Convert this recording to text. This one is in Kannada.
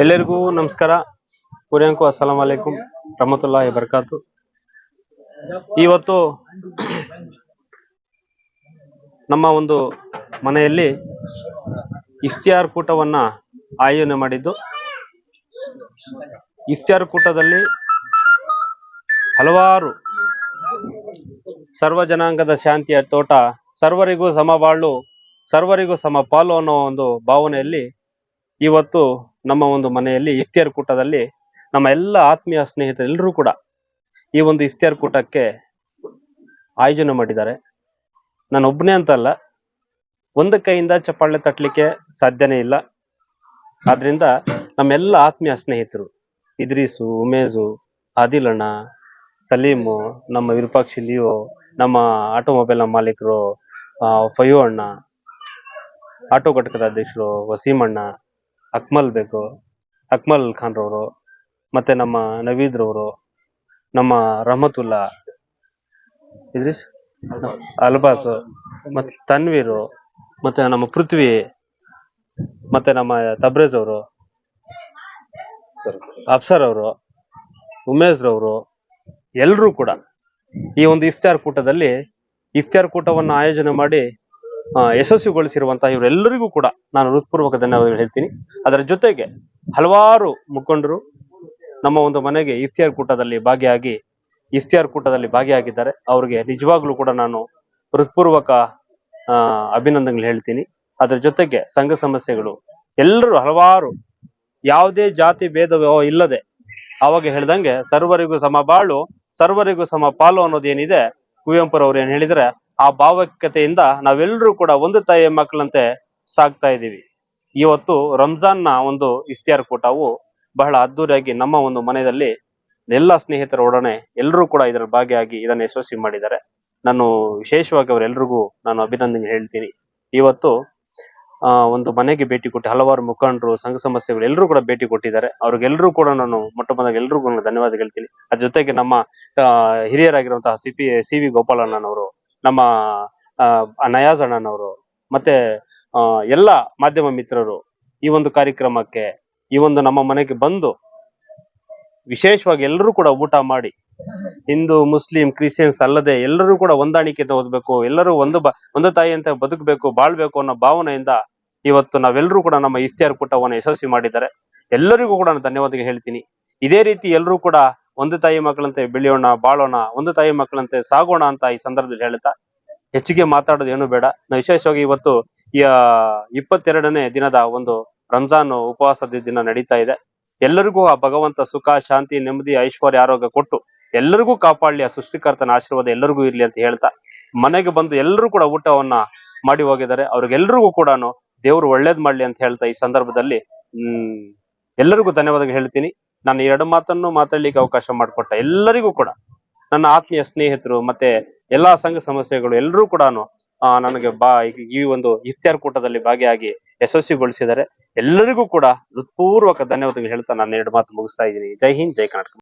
ಎಲ್ಲರಿಗೂ ನಮಸ್ಕಾರ. ಕುರಿಯಂಕು ಅಸ್ಸಲಾಂ ಅಲೈಕುಂ ರಹಮತುಲ್ಲಾ ಬರ್ಕಾತು. ಇವತ್ತು ನಮ್ಮ ಒಂದು ಮನೆಯಲ್ಲಿ ಇಫ್ತಿಯಾರ್ ಕೂಟವನ್ನ ಆಯೋಜನೆ ಮಾಡಿದ್ದು. ಇಫ್ತಿಯಾರ್ ಕೂಟದಲ್ಲಿ ಹಲವಾರು ಸರ್ವ ಜನಾಂಗದ ಶಾಂತಿಯ ತೋಟ, ಸರ್ವರಿಗೂ ಸಮಬಾಳು ಸರ್ವರಿಗೂ ಸಮ ಪಾಲು ಅನ್ನೋ ಒಂದು ಭಾವನೆಯಲ್ಲಿ ಇವತ್ತು ನಮ್ಮ ಒಂದು ಮನೆಯಲ್ಲಿ ಇಫ್ತಿಯರ್ ಕೂಟದಲ್ಲಿ ನಮ್ಮ ಎಲ್ಲ ಆತ್ಮೀಯ ಸ್ನೇಹಿತರೆಲ್ಲರೂ ಕೂಡ ಈ ಒಂದು ಇಫ್ತಿಯರ್ ಕೂಟಕ್ಕೆ ಆಯೋಜನೆ ಮಾಡಿದ್ದಾರೆ. ನಾನು ಒಬ್ಬನೇ ಅಂತಲ್ಲ ಒಂದು ಕೈಯಿಂದ ಚಪ್ಪಾಳೆ ತಟ್ಟಲಿಕ್ಕೆ ಸಾಧ್ಯನೇ ಇಲ್ಲ. ಆದ್ರಿಂದ ನಮ್ಮೆಲ್ಲ ಆತ್ಮೀಯ ಸ್ನೇಹಿತರು, ಇದ್ರೀಸು ಉಮೇಜು ಆದಿಲಣ್ಣ, ಸಲೀಮು, ನಮ್ಮ ವಿರೂಪಾಕ್ಷಿ ಲಿಯೋ, ನಮ್ಮ ಆಟೋಮೊಬೈಲ್ ಮಾಲೀಕರು ಫಯೋ ಅಣ್ಣ, ಆಟೋ ಘಟಕದ ಅಧ್ಯಕ್ಷರು ವಸೀಮಣ್ಣ ಅಕ್ಮಲ್ ಬೇಕು. ಅಕ್ಮಲ್ ಖಾನ್ ರವರು ಮತ್ತೆ ನಮ್ಮ ನವೀದ್ ರವರು ನಮ್ಮ ರಹಮತುಲ್ಲಾ. ಇದ್ರಿ ಅಲ್ಬಾಸ್. ಮತ್ತೆ ತನ್ವೀರು. ಮತ್ತೆ ನಮ್ಮ ಪೃಥ್ವಿ. ಮತ್ತೆ ನಮ್ಮ ತಬ್ರೇಜ್ ಅವರು. ಅಫ್ಸರ್ ಅವರು. ಉಮೇಶ್ ರವರು ಎಲ್ಲರೂ ಕೂಡ ಈ ಒಂದು ಇಫ್ತಾರ್ ಕೂಟದಲ್ಲಿ ಇಫ್ತಾರ್ ಕೂಟವನ್ನು ಆಯೋಜನೆ ಮಾಡಿ ಯಶಸ್ವಿಗೊಳಿಸಿರುವಂತಹ ಇವರೆಲ್ಲರಿಗೂ ಕೂಡ ನಾನು ಹೃತ್ಪೂರ್ವಕ ಧನ್ಯವಾದಗಳು ಹೇಳ್ತೀನಿ. ಅದರ ಜೊತೆಗೆ ಹಲವಾರು ಮುಖಂಡರು ನಮ್ಮ ಒಂದು ಮನೆಗೆ ಇಫ್ತಿಯಾರ್ ಕೂಟದಲ್ಲಿ ಭಾಗಿಯಾಗಿ, ಇಫ್ತಿಯಾರ್ ಕೂಟದಲ್ಲಿ ಭಾಗಿಯಾಗಿದ್ದಾರೆ. ಅವರಿಗೆ ನಿಜವಾಗ್ಲೂ ಕೂಡ ನಾನು ಹೃತ್ಪೂರ್ವಕ ಅಭಿನಂದನೆಗಳು ಹೇಳ್ತೀನಿ. ಅದರ ಜೊತೆಗೆ ಸಂಘ ಸಮಸ್ಯೆಗಳು, ಎಲ್ಲರೂ ಹಲವಾರು ಯಾವುದೇ ಜಾತಿ ಭೇದ ಇಲ್ಲದೆ ಅವಾಗ ಹೇಳ್ದಂಗೆ ಸರ್ವರಿಗೂ ಸಮ ಬಾಳು, ಸರ್ವರಿಗೂ ಸಮ ಪಾಲು ಅನ್ನೋದೇನಿದೆ, ಕುವೆಂಪುರವ್ರು ಏನ್ ಹೇಳಿದ್ರೆ ಆ ಭಾವೈಕ್ಯತೆಯಿಂದ ನಾವೆಲ್ಲರೂ ಕೂಡ ಒಂದು ತಾಯಿಯ ಮಕ್ಕಳಂತೆ ಸಾಗ್ತಾ ಇದ್ದೀವಿ. ಇವತ್ತು ರಂಜಾನ್ನ ಒಂದು ಇಫ್ತಿಯಾರ್ ಕೂಟವು ಬಹಳ ಅದ್ದೂರಿಯಾಗಿ ನಮ್ಮ ಒಂದು ಮನೆಯಲ್ಲಿ ಎಲ್ಲ ಸ್ನೇಹಿತರೊಡನೆ ಎಲ್ಲರೂ ಕೂಡ ಇದರ ಭಾಗಿಯಾಗಿ ಇದನ್ನು ಯಶಸ್ವಿ ಮಾಡಿದ್ದಾರೆ. ನಾನು ವಿಶೇಷವಾಗಿ ಅವರೆಲ್ಲರಿಗೂ ನಾನು ಅಭಿನಂದನೆ ಹೇಳ್ತೀನಿ. ಇವತ್ತು, ಆ, ಒಂದು ಮನೆಗೆ ಭೇಟಿ ಕೊಟ್ಟು ಹಲವಾರು ಮುಖಂಡರು, ಸಂಘ ಸಮಸ್ಯೆಗಳು ಎಲ್ಲರೂ ಕೂಡ ಭೇಟಿ ಕೊಟ್ಟಿದ್ದಾರೆ. ಅವ್ರಿಗೆಲ್ಲರೂ ಕೂಡ ನಾನು ಮೊಟ್ಟ ಮೊದಲ ಎಲ್ರಿಗೂ ಧನ್ಯವಾದ ಹೇಳ್ತೀನಿ. ಅದ್ರ ಜೊತೆಗೆ ನಮ್ಮ ಹಿರಿಯರಾಗಿರುವಂತಹ ಸಿ ಪಿ, ಸಿ ವಿ ಗೋಪಾಲಣ್ಣನವರು ನಮ್ಮ ನಯಾಜ್ ಅಣ್ಣನವರು ಮತ್ತೆ ಎಲ್ಲ ಮಾಧ್ಯಮ ಮಿತ್ರರು ಈ ಒಂದು ಕಾರ್ಯಕ್ರಮಕ್ಕೆ, ಈ ಒಂದು ನಮ್ಮ ಮನೆಗೆ ಬಂದು ವಿಶೇಷವಾಗಿ ಎಲ್ಲರೂ ಕೂಡ ಊಟ ಮಾಡಿ, ಹಿಂದೂ, ಮುಸ್ಲಿಂ, ಕ್ರಿಶ್ಚಿಯನ್ಸ್ ಅಲ್ಲದೆ ಎಲ್ಲರೂ ಕೂಡ ಹೊಂದಾಣಿಕೆಯಿಂದ ಓದ್ಬೇಕು ಎಲ್ಲರೂ ಒಂದು ಒಂದು ತಾಯಿಯಂತೆ ಬದುಕಬೇಕು, ಬಾಳ್ಬೇಕು ಅನ್ನೋ ಭಾವನೆಯಿಂದ ಇವತ್ತು ನಾವೆಲ್ಲರೂ ಕೂಡ ನಮ್ಮ ಇಫ್ತಿಯಾರ್ ಕೂಟವನ್ನು ಯಶಸ್ವಿ ಮಾಡಿದ್ದಾರೆ. ಎಲ್ಲರಿಗೂ ಕೂಡ ನಾನು ಧನ್ಯವಾದ ಹೇಳ್ತೀನಿ. ಇದೇ ರೀತಿ ಎಲ್ಲರೂ ಕೂಡ ಒಂದು ತಾಯಿ ಮಕ್ಕಳಂತೆ ಬೆಳೆಯೋಣ, ಬಾಳೋಣ, ಒಂದು ತಾಯಿ ಮಕ್ಕಳಂತೆ ಸಾಗೋಣ ಅಂತ ಈ ಸಂದರ್ಭದಲ್ಲಿ ಹೇಳ್ತಾ ಹೆಚ್ಚಿಗೆ ಮಾತಾಡೋದು ಏನು ಬೇಡ. ನಾವು ವಿಶೇಷವಾಗಿ ಇವತ್ತು ಇಪ್ಪತ್ತೆರಡನೇ ದಿನದ ಒಂದು ರಂಜಾನ್ ಉಪವಾಸದ ದಿನ ನಡೀತಾ ಇದೆ. ಎಲ್ಲರಿಗೂ ಆ ಭಗವಂತ ಸುಖ, ಶಾಂತಿ, ನೆಮ್ಮದಿ, ಐಶ್ವರ್ಯ, ಆರೋಗ್ಯ ಕೊಟ್ಟು ಎಲ್ಲರಿಗೂ ಕಾಪಾಡಲಿ, ಆ ಸೃಷ್ಟಿಕರ್ತನ ಆಶೀರ್ವಾದ ಎಲ್ಲರಿಗೂ ಇರ್ಲಿ ಅಂತ ಹೇಳ್ತಾ, ಮನೆಗೆ ಬಂದು ಎಲ್ಲರೂ ಕೂಡ ಊಟವನ್ನ ಮಾಡಿ ಹೋಗಿದ್ದಾರೆ. ಅವ್ರಿಗೆಲ್ಲರಿಗೂ ಕೂಡ ದೇವ್ರು ಒಳ್ಳೇದ್ ಮಾಡ್ಲಿ ಅಂತ ಹೇಳ್ತಾ ಈ ಸಂದರ್ಭದಲ್ಲಿ, ಹ್ಮ್, ಎಲ್ಲರಿಗೂ ಧನ್ಯವಾದ ಹೇಳ್ತೀನಿ. ನಾನು ಎರಡು ಮಾತನ್ನು ಮಾತಾಡ್ಲಿಕ್ಕೆ ಅವಕಾಶ ಮಾಡಿಕೊಟ್ಟ ಎಲ್ಲರಿಗೂ ಕೂಡ, ನನ್ನ ಆತ್ಮೀಯ ಸ್ನೇಹಿತರು ಮತ್ತೆ ಎಲ್ಲಾ ಸಂಘ ಸಮಸ್ಯೆಗಳು ಎಲ್ಲರೂ ಕೂಡ ನನಗೆ ಬಾ ಈ- ಒಂದು ಇಫ್ತಿಯಾರ್ ಕೂಟದಲ್ಲಿ ಭಾಗಿಯಾಗಿ ಯಶಸ್ವಿಗೊಳಿಸಿದ್ದಾರೆ. ಎಲ್ಲರಿಗೂ ಕೂಡ ಹೃತ್ಪೂರ್ವಕ ಧನ್ಯವಾದಗಳು ಹೇಳ್ತಾ ನಾನು ಎರಡು ಮಾತು ಮುಗಿಸ್ತಾ ಇದ್ದೀನಿ. ಜೈ ಹಿಂದ್, ಜೈ ಕರ್ನಾಟಕ.